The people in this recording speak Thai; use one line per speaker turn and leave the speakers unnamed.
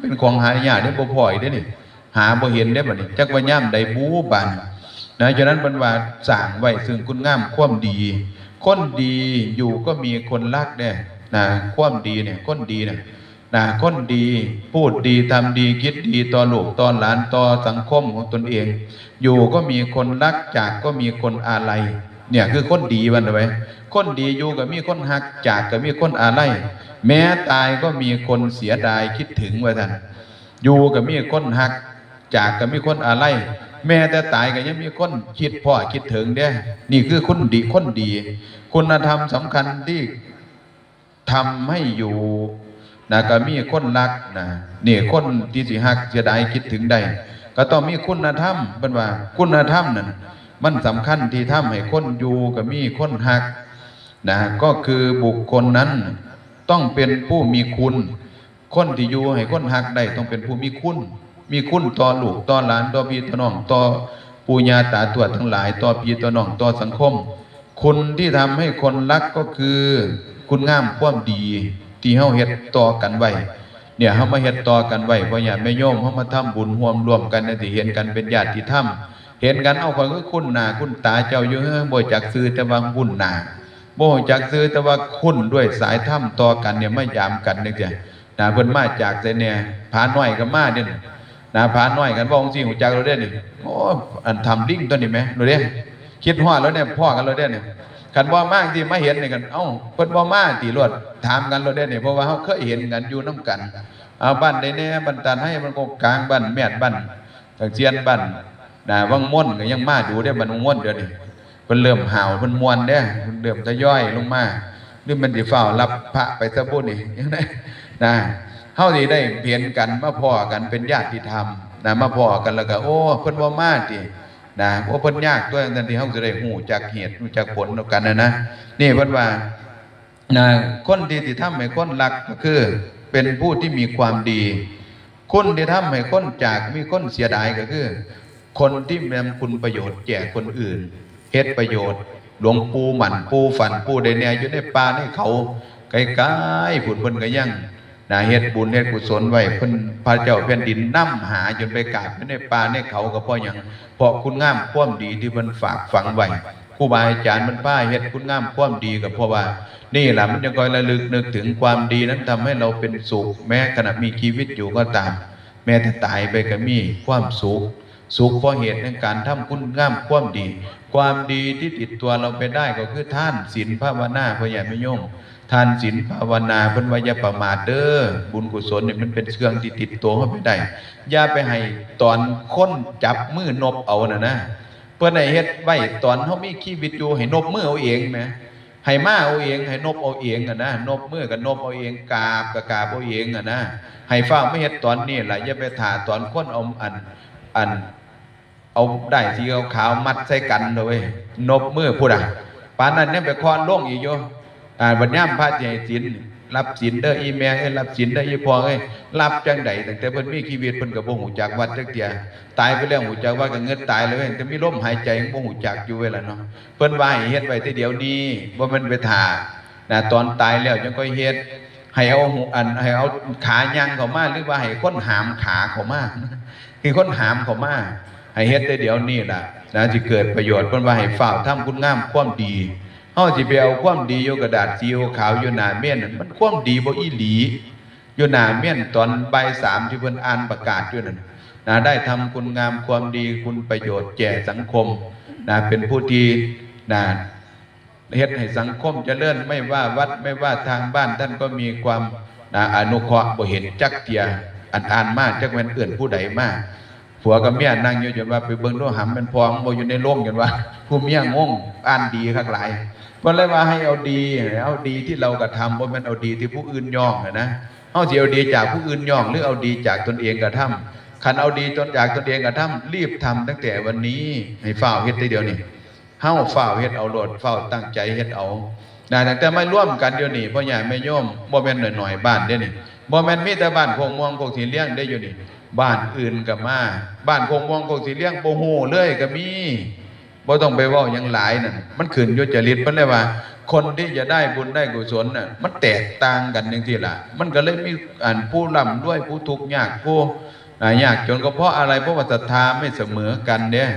เป็นของหายากเด้บ่พออีกเด้นี่หาบ่เห็นได้บัดนี้จักว่าย่ำใดบูบันนะฉะนั้นเพิ่นว่าสร้างไว้ซึ่งคุณงามความดี คนดีอยู่ก็มีคนรักแน่นะความดีเนี่ยคนดีเนี่ยนะคนดีพูดดีทำดีคิดดีต่อลูกต่อหลานต่อสังคมของตนเอง อยู่ก็มีคนรักจากก็มีคนอาลัย เนี่ยคือคนดีวันเอาไว้คนดีอยู่ก็มีคนหักจากก็มีคนอาลัยแม้ตายก็มีคนเสียดายคิดถึงว่าท่านอยู่ก็มีคนหัก จากก็มีคนอาลัยแม้แต่ตายก็ยังมีคนคิดพ่อคิดถึงเด้ นี่คือคนดีคนดี คุณธรรมสำคัญที่ทำให้อยู่นะก็มีคนรักนะนี่คนที่สิฮักเสียดายคิดถึงได้ ก็ต้องมีคุณธรรมเป็นว่า คุณธรรมนั่น มันสำคัญที่ทำให้คนอยู่ก็มีคนฮักนะก็คือบุคคลนั้นต้องเป็นผู้มีคุณ คนที่อยู่ให้คนฮักได้ต้องเป็นผู้มีคุณ มีคุณต่อลูกต่อหลานต่อพี่ต่อน้องต่อปู่ย่าตาทวดทั้งหลาย ต่อพี่ต่อน้องต่อสังคม คุณที่ทำให้คนรักก็คือ คุณงามความดีที่เฮาเฮ็ดต่อกันไว้เนี่ยเฮามาเฮ็ดต่อกันไว้เพราะญาติแม่โยมเฮามาทำบุญร่วมรวมกันในที่เห็นกันเป็นญาติธรรม เห็นกันเอาคนก็คุณหน้าคุณตาเจ้าอยู่เฮ้อบ่จักซื้อแต่ว่าบุญหนาบ่จักซื้อแต่ว่าคุณด้วยสายธรรมต่อกันเนี่ยไมายามกันนึกจ้ะนะเพิ่นมาจากไสเนี่ยผาน้อยก็มาเด้อนะผาน้อยกันบ่องสิหูจักเราเด้นี่โอ้อันทำลิงตัวนี้แหมเรู้เด้คิดฮอดแล้วเนี่ยพ่อกันเราได้เนี่ยคันบ่มากที่มาเห็นนี่กัน เอ้าเพิ่นบ่มาตีรวดถามกันเราได้เนี่ยเพราะว่าเฮาเคยเห็นกันอยู่นํกันเอาบ้านใดแน่บ้านตันให้มันก็กลางบ้านแม่บ้านตะเจียนบ้าน นะวังม่วนก็ยังมาดูได้บ้านวังม่วนเดี๋ยวนี้เพิ่นเริ่มห่าวเพิ่นม่วนเด้เพิ่นเริ่มทยอยลงมาหรือมันสิฟ้ารับพระไปซะบุนี่ยังไงนะเฮาสิได้เห็นกันมาพ้อกันเป็นญาติธรรมนะมาพ้อกันแล้วก็โอ้เพิ่นบ่มาตินะว่าเพิ่นยากตัวนั้นที่เฮาจะได้ฮู้จักเหตุรู้จักผลกันนะนะนี่เพิ่นว่านะคนที่สิทำให้คนรักก็คือ เป็นผู้ที่มีความดี คนที่ทำให้คนจากมีคนเสียดายก็คือ คนที่นำคุณประโยชน์แก่คนอื่นเฮ็ดประโยชน์ หลวงปู่หมันปู่ฝันปู่ใดแนอยู่ในป่าในเขาไกลๆผุนเพิ่นก็ยังนะเฮ็ดบุญเฮ็ดกุศลไว้เพิ่นพระเจ้าแผ่นดินนำหาจนไปกราบอยู่ในป่าในเขาก็เพราะหยังเพราะคุณงามความดีที่เพิ่นฝากฝังไว้ครูบาอาจารย์มันพาเฮ็ดคุณงามความดีก็เพราะว่า นี่แหละมันยังคอยระลึกนึกถึงความดีนั้นทำให้เราเป็นสุข แม้ขณะมีชีวิตอยู่ก็ตาม แม้แต่ตายไปก็มีความสุข สุขเพราะเหตุในการทำคุณงามความดี ความดีที่ติดตัวเราไปได้ก็คือท่านศีลภาวนาพระยาไม่ยมท่านศีลภาวนาเพิ่นว่าอย่าประมาทเด้อบุญกุศลเนี่ยมันเป็นเครื่องที่ติดตัวเข้าไปได้อย่าไปให้ตอนคนจับมือนบเอาน่ะนะเพิ่นให้เฮ็ดไว้ตอนเฮามีชีวิตอยู่ให้นบมือเอาเองแหมให้มาเอาเองให้นบเอาเองอะนะนบมือกับนบเอาเองกาบกับกาบเอาเองอะนะให้ฟ้าไม่เฮ็ดตอนนี้ล่ะอย่าไปถ่าตอนคนเอาอันอัน เอาได้สีขาวมัดใส่กันเลยนบมือพูดอะปานนั้นเนี่ยไปคอนล่งอีกโยอ่าบัญญัติพระเจสินรับสินเด้ออีแม่เอ้รับสินเด้ออีพอเอ้รับจังใดตั้งแต่เพิ่นมีชีวิตเพิ่นก็บ่ฮู้จักวัดจักเที่ยตายไปแล้วฮู้จักว่าก็เงินตายเลยเว้ยแต่มีลมหายใจยังบ่ฮู้จักอยู่เวล่ะเนาะเพิ่นว่าให้เฮ็ดไว้แต่เดี๋ยวนี้บ่แม่นไปท่านะตอนตายแล้วจังค่อยเฮ็ดให้เอาหูอันให้เอาขายังเข้ามาหรือว่าให้คนหามขาเข้ามาคือคนหามเข้ามา ให้เฮ็ดได้เดี๋ยวนี้ล่ะนะสิเกิดประโยชน์เพิ่นว่าให้ฝ่าวทำคุณงามความดีเฮาสิไปเอาความดีอยู่กระดาษสีขาวอยู่หน้าเม่นมันความดีบ่อีหลีอยู่หน้าเม่นตอนบ่ายสามที่เพิ่นอ่านประกาศอยู่นั่นนะได้ทำคุณงามความดีคุณประโยชน์แก่สังคมนะเป็นผู้ที่นะเฮ็ดให้สังคมเจริญไม่ว่าวัดไม่ว่าทางบ้านท่านก็มีความนะอนุเคราะห์บ่เห็นจักเทียอันอ่านมาจักแม่นเอื้อนผู้ใดมา ผัวกับเมียนั่งอยู่จนว่าไปเบิ่งโลหำเป็นพองบ่อยู่ในโรงจนว่าผู้เมียงงอ่านดีคักหลายเพิ่นเลยว่าให้เอาดีเอาดีที่เรากระทำบ่แม่นเอาดีที่ผู้อื่นย่องอะนะเฮาสิเอาดีจากผู้อื่นย่อง หรือเอาดีจากตนเองกระทำคันเอาดีจนจากตนเองกระทำรีบทำตั้งแต่วันนี้ให้ฝ้าเฮ็ดได้เดี๋ยวนี้เฮาฝ้าเฮ็ดเอาโลดฝ้าตั้งใจเฮ็ดเอานะตั้แต่ไม่ร่วมกันเดี๋ยวนี้พ่อใหญ่แม่โยมบ่แม่นหน่อยๆบ้านเด้นี่ บ่แม่นมีแต่บ้านโคงม่วงโคงสีเลี้ยงได้อยู่นี่บ้านอื่นก็มาบ้านคงมองคงสิเลี้ยงโบโหเลยก็มีบ่ต้องไปว้าหยังหลายนั่นมันขึ้นยู่จริตเพิ่นเลยว่า คนที่จะได้บุญได้กุศลน่ะมันแตกต่างกันอย่างที่ล่ะ มันก็เลยมีอันผู้ร่ำด้วยผู้ทุกข์ยากผู้อ่ายากจนก็เพราะอะไรเพราะว่าศรัทธาไม่เสมอกันเนี่ย